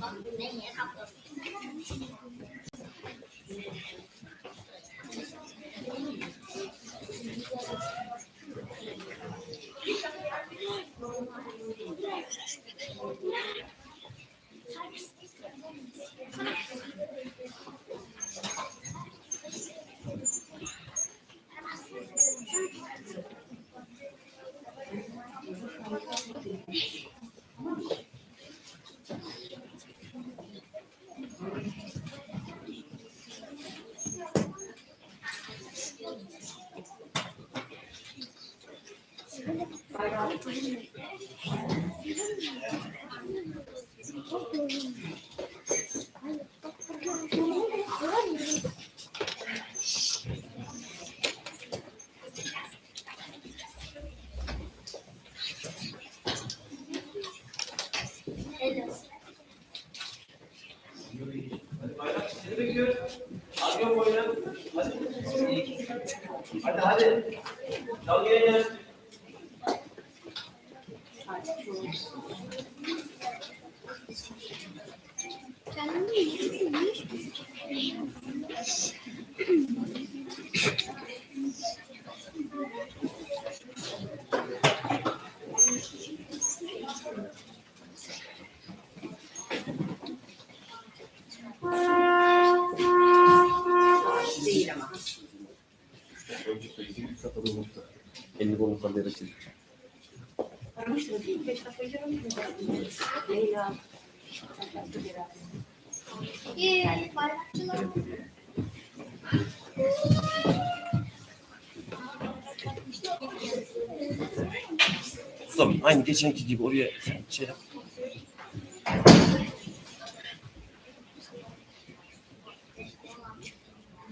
好，你们也差不多。老爹要 Tamam aynı geçenki gibi oraya şey yap.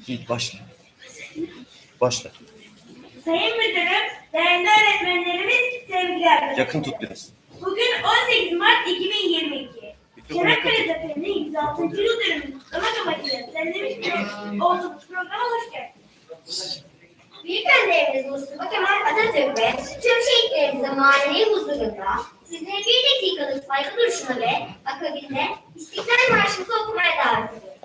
Git başla. Başla. Sayın Müdürüm, değerli öğretmenlerimiz, sevgili arkadaşlar. Yakın tut biraz. Bugün 18 Mart 2022. Mikrofonu yakın Çanakkale. Zaferi'nin 106. yıl dönümünü kutlamak amacıyla düzenlemiş bir olduğumuz programa hoş geldiniz. Büyük önderimiz Mustafa Kemal Atatürk ve tüm şehitlerimize manevi huzurunda sizleri bir dakikalık saygı duruşuna ve akabinde İstiklal Marşımızı okumaya davet ediyorum.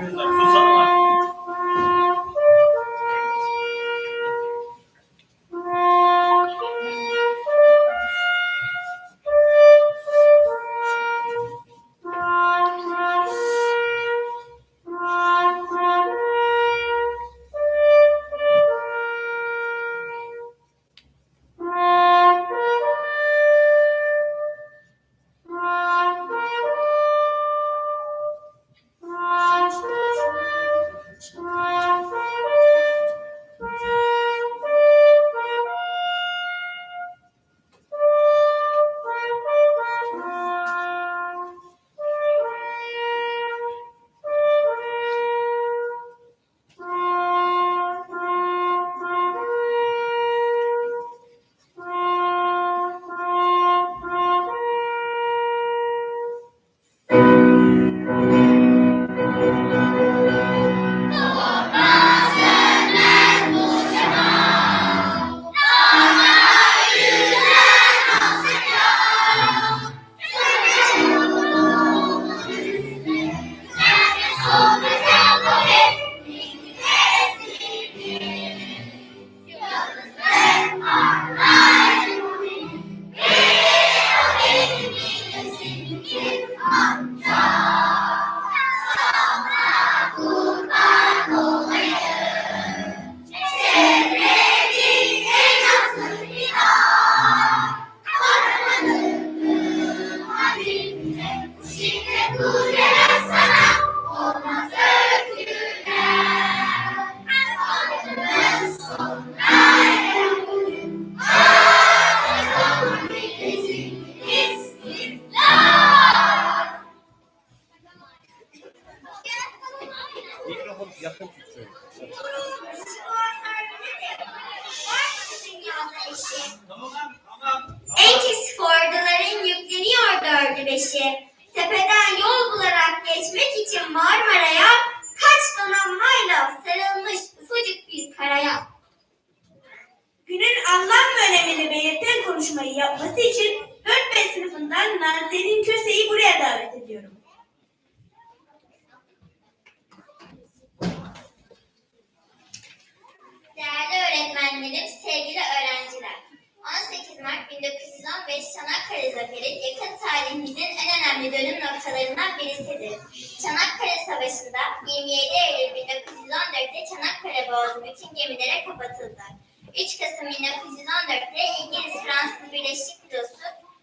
Mikrofonu Savaşı'nda 27 Eylül 1914'te Çanakkale Boğazı bütün gemilere kapatıldı. 3 Kasım 1914'te İngiliz-Fransız Birleşik Filosu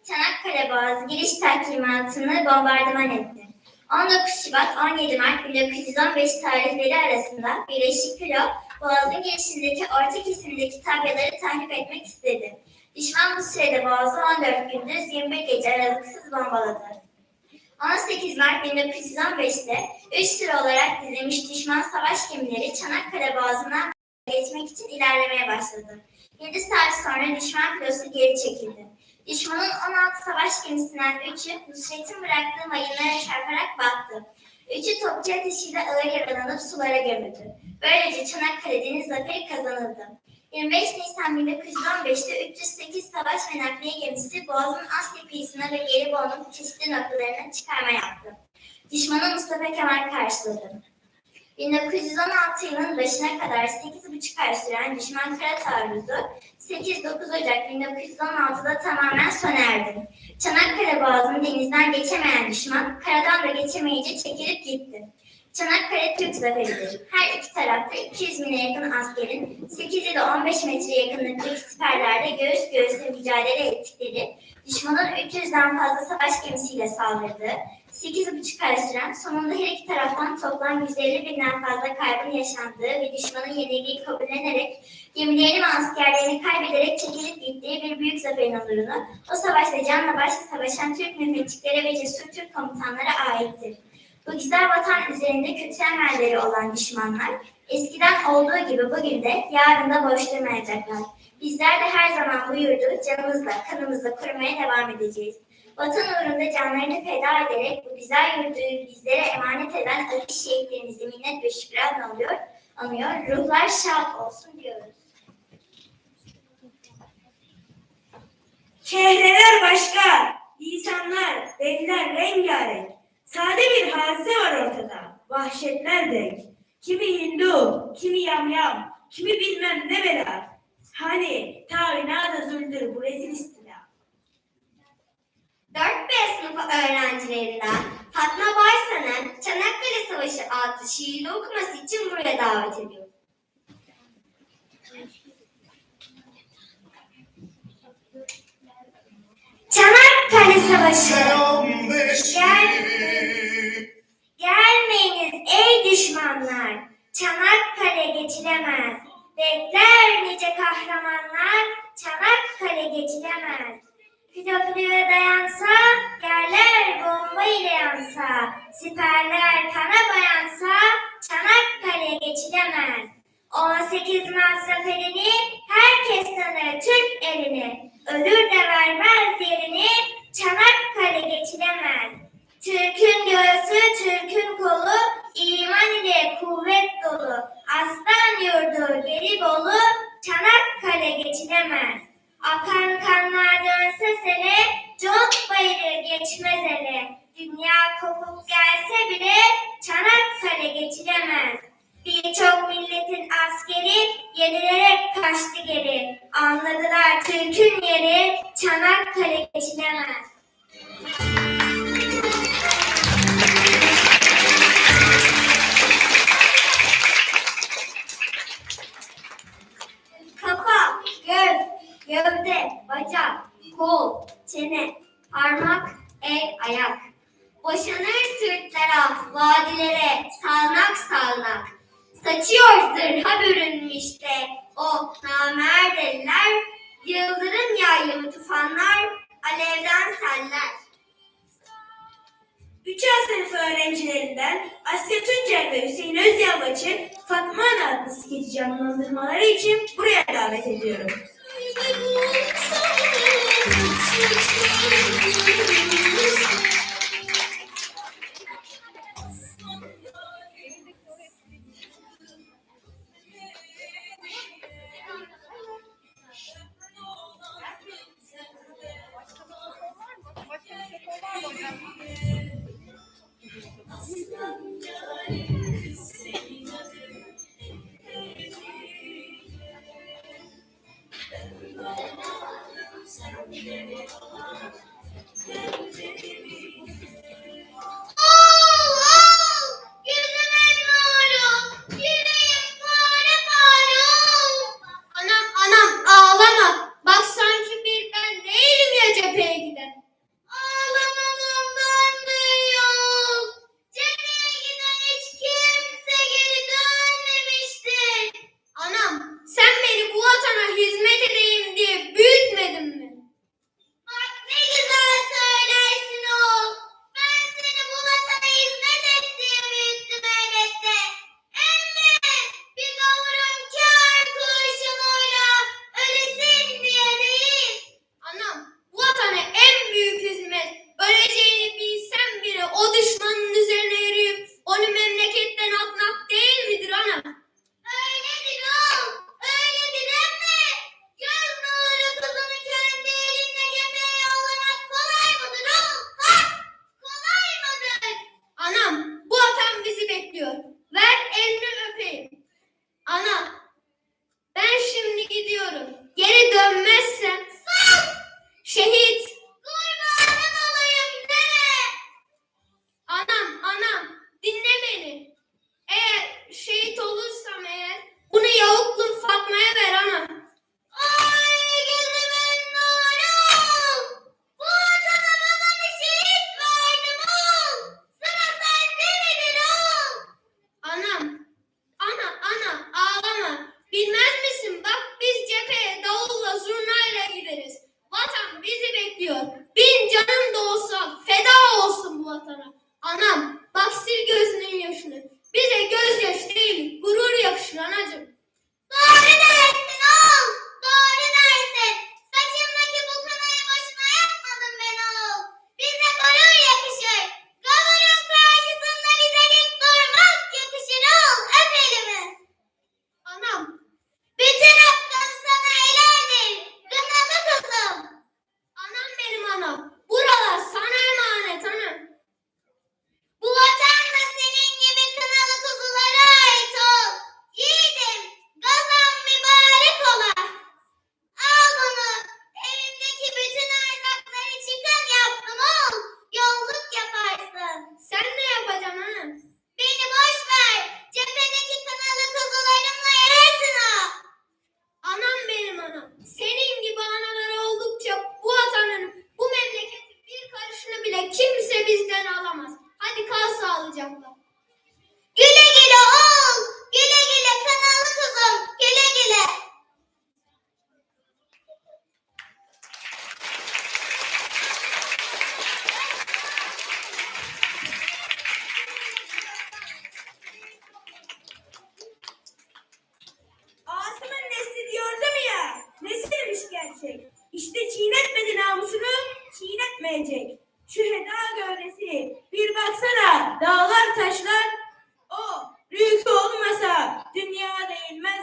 Çanakkale Boğazı giriş taklimatını bombardıman etti. 19 Şubat 17 Mart 1915 tarihleri arasında Birleşik Filo Boğaz'ın girişindeki orta kesimdeki tabyaları tahrip etmek istedi. Düşman bu sürede Boğaz'ı 14 gündüz 21 gece aralıksız bombaladı. 18 Mart 1915'te 3 sıra olarak dizilmiş düşman savaş gemileri Çanakkale Boğazı'ndan geçmek için ilerlemeye başladı. 7 saat sonra düşman filosu geri çekildi. Düşmanın 16 savaş gemisinden 3'ü Nusret'in bıraktığı mayınlara çarparak battı. Üçü topçu ateşiyle ağır yaralanıp sulara gömüldü. Böylece Çanakkale Deniz Zaferi kazanıldı. 25 Nisan 1915'te 308 savaş ve nakliye gemisi Boğaz'ın Asya kıyısına ve Gelibolu'nun çeşitli noktalarına çıkarma yaptı. Düşmanı Mustafa Kemal karşıladı. 1916 yılının başına kadar 8,5 ay süren düşman kara taarruzu 8-9 Ocak 1916'da tamamen sona erdi. Çanakkale Boğazı'nı denizden geçemeyen düşman karadan da geçemeyince çekilip gitti. Çanakkale Türk zaferidir. Her iki tarafta 200 bine yakın askerin 8 ile 15 metre yakınlıktaki siperlerde göğüs göğüse mücadele ettikleri düşmanın 300'den fazla savaş gemisiyle saldırdığı 8,5 ay süren sonunda her iki taraftan toplam 150 binden fazla kaybın yaşandığı ve düşmanın yenilgiyi kabullenerek gemilerini ve askerlerini kaybederek çekilip gittiği bir büyük zaferin onurunu o savaşta canla başla savaşan Türk müfetçiklere ve cesur Türk komutanlara aittir. Bu güzel vatan üzerinde kötü emelleri olan düşmanlar eskiden olduğu gibi bugün de yarın da boş durmayacaklar. Bizler de her zaman bu yurdu canımızla, kanımızla korumaya devam edeceğiz. Vatan uğrunda canlarını feda ederek bu güzel yurdu bizlere emanet eden aziz şehitlerimizi minnet ve şükran alıyor, anıyor. Ruhlar şad olsun diyoruz. Çehreler başka, lisanlar, renkler rengarenk. Sade bir hadise var ortada, vahşetler denk. Kimi Hindu, kimi yamyam, kimi bilmem ne bela. Hani tavina zulümdür bu rezil istila. 4B sınıfı öğrencilerinden Fatma Baysan'ın Çanakkale Savaşı adlı şiiri okuması için buraya davet ediyorum. Çanakkale Savaşı. Gel, gelmeyiniz ey düşmanlar. Çanakkale geçilemez. Bekler nice kahramanlar. Çanakkale geçilemez. Filofluya dayansa, yerler bomba ile yansa, siperler kana bayansa, Çanakkale geçilemez. 18 Mart zaferini herkes tanır Türk elini, ölür de vermez yerini, Çanakkale geçilemez. Türk'ün göğsü, Türk'ün kolu, iman ile kuvvet dolu, aslan yurdu Gelibolu, Çanakkale geçilemez. Akan kanlar dönse sene, Cont bayırı geçmez ele. Dünya kopup gelse bile Çanakkale geçilemez. Birçok milletin askeri yenilerek kaçtı geri. Anladılar Türk'ün yeri Çanakkale geçilemez.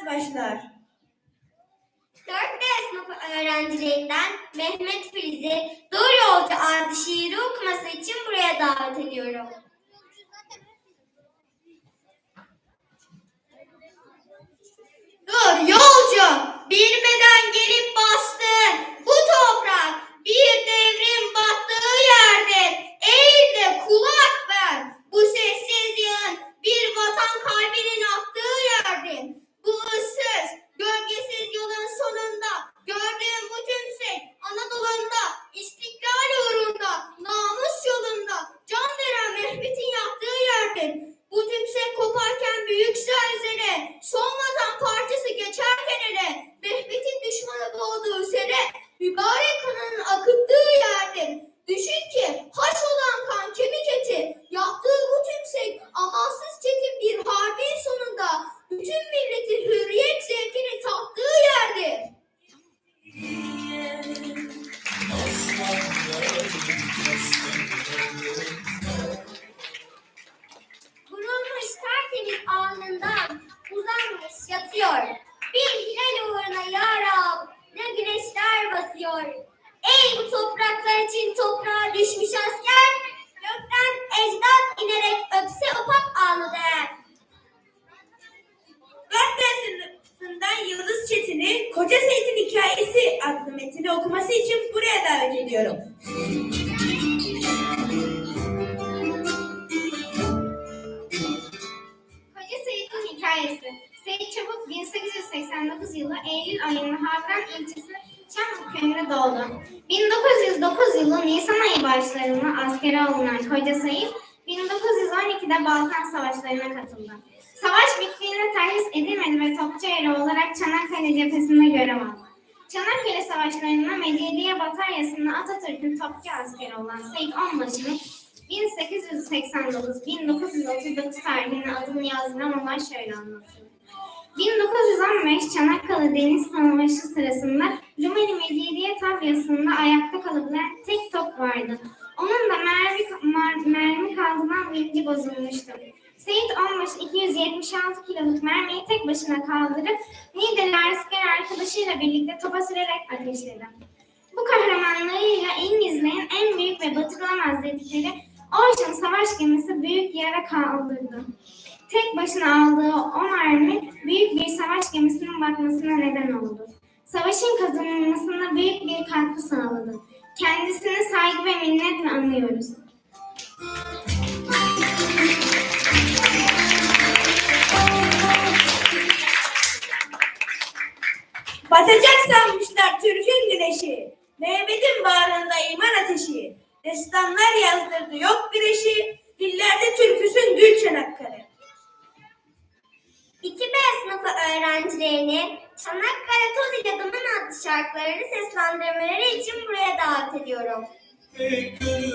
nasıl başlar? 4D sınıfı öğrencilerinden Mehmet Filiz'i Doğru Yolcu adlı şiiri okuması için buraya davet ediyorum. Dur yolcu bilmeden gelip bastın. Bu toprak bir devrin battığı yerde eğil de kulak ver. Bu sessiz yığın bir vatan kalbinin attığı yerde. Bu ıssız, gölgesiz yolun sonunda gördüğüm bu tümsek şey Anadolu'nda istiklal uğrunda namus yolunda can veren Mehmet'in yaptığı yerdir. Bu tüm tümsek koparken büyük şey üzere son vatan parçası geçerken ele Mehmet'in düşmanı doğduğu sene mübarek kanının akıttığı yerdir. Düşün ki haş olan kan kemik eti ya 1909 yılı Nisan ayı başlarında askere alınan Hoca Sayın 1912'de Balkan Savaşları'na katıldı. Savaş bittiğinde terhis edilmedi ve Topçu Eri olarak Çanakkale cephesinde görev aldı. Çanakkale Savaşları'nda Mecidiye Bataryası'nda Atatürk'ün topçu askeri olan Seyit Onbaşı'nın 1889-1939 tarihine adını yazdıran olay şöyle anlatılır. 1915 Çanakkale Deniz Savaşı sırasında Rumeli Mecidiyet Tabyası'nda ayakta kalabilen tek top vardı. Onun da mermi, mermi kaldığından birinci bozulmuştu. Seyit Onbaş 276 kiloluk mermiyi tek başına kaldırıp Niğdeli asker arkadaşıyla birlikte topa sürerek ateşledi. Bu kahramanlığıyla İngilizlerin en büyük ve batılamaz dedikleri Ocean Savaş gemisi büyük yara kaldırdı. Tek başına aldığı o mermi büyük bir savaş gemisinin batmasına neden oldu. Savaşın kazanılmasına büyük bir katkı sağladı. Kendisini saygı ve minnetle anlıyoruz. Batacak sanmışlar Türk'ün güneşi. Mehmet'in bağrında iman ateşi. Destanlar yazdırdı yok bir eşi. Dillerde türküsün gül çanakkale. 2B sınıfı öğrencilerini Çanakkale Toz ile Duman adlı şarkılarını seslendirmeleri için buraya davet ediyorum. Ey gönül,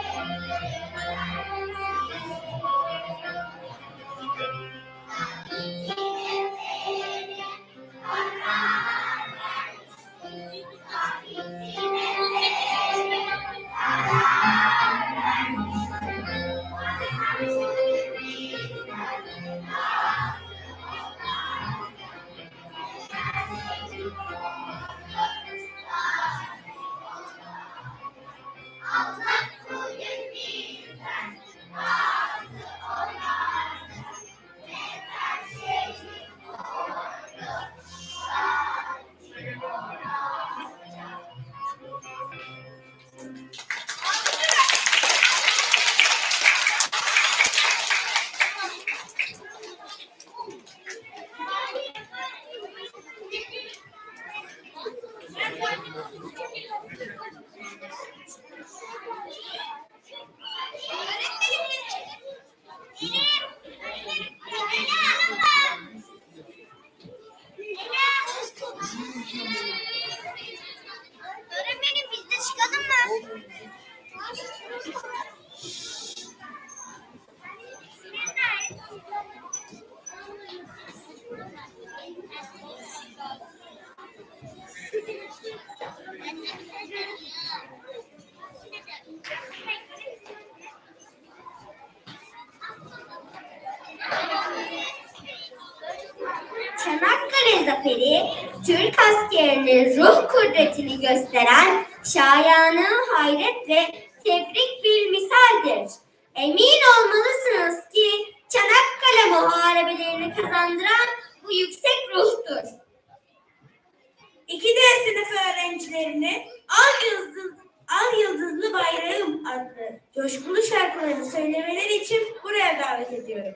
Çanakkale Zaferi, Türk askerinin ruh kudretini gösteren şayanı hayret ve tebrik bir misaldir. Emin olmalısınız ki Çanakkale muharebelerini kazandıran bu yüksek ruhtur. 2D sınıf öğrencilerinin Al Yıldız, Al Yıldızlı Bayrağım adlı coşkulu şarkılarını söylemeleri için buraya davet ediyorum.